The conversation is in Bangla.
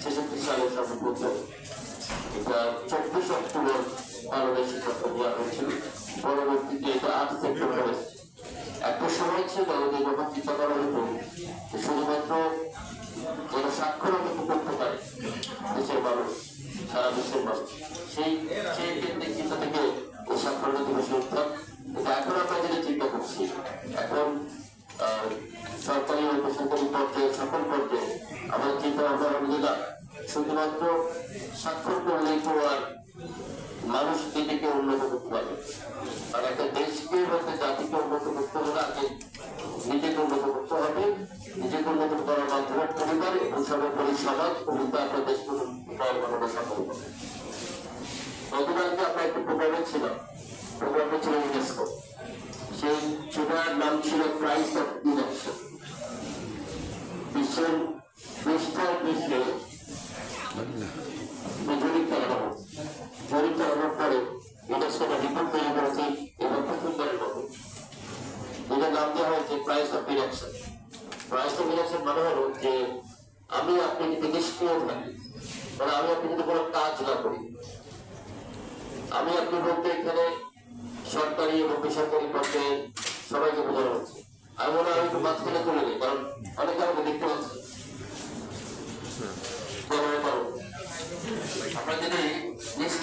ছেষট্টি সালে সর্বপ্রথম এটা চব্বিশ অক্টোবর পালনের সিদ্ধান্ত নেওয়া হয়েছিল পরবর্তীতে এটা আট সেপ্টেম্বর একটা সময় ছিল যে যখন চিন্তা করা হতো শুধুমাত্র যারা সাক্ষরতা করতে পারে দেশের মানুষ সারা বিশ্বের মানুষ সেই সেই কেন্দ্রিক চিন্তা থেকে এই সাক্ষরতা দিবস উত্থান এখন আমরা যেটা চিন্তা করছি এখন সরকারি ও বেসরকারি পর্যায়ে সকল পর্যায়ে না শুধুমাত্র স্বাক্ষর করলেই তো আর মানুষ নিজেকে উন্নত করতে পারবে আর একটা দেশকে একটা জাতিকে উন্নত করতে হলে আগে নিজেকে উন্নত করতে হবে নিজেকে উন্নত করার মাধ্যমে পরিবার এবং সর্বোপরি সমাজ এবং তারপর দেশকে উন্নত হবে গতকালকে আমরা একটু প্রোগ্রামে ছিলাম প্রোগ্রামে ছিল ইউনেস্কো সেই সেটার নাম ছিল প্রাইস অফ ইলেকশন বিশ্বের মানে মানে কাজ না করি, আমি আপনি বলতে এখানে সরকারি এবং বেসরকারি পর্যায়ে সবাইকে বোঝানো হচ্ছে। আমি মনে হয় মাঝখানে চলে যাই, কারণ অনেকে আমাকে দেখতে পাচ্ছি।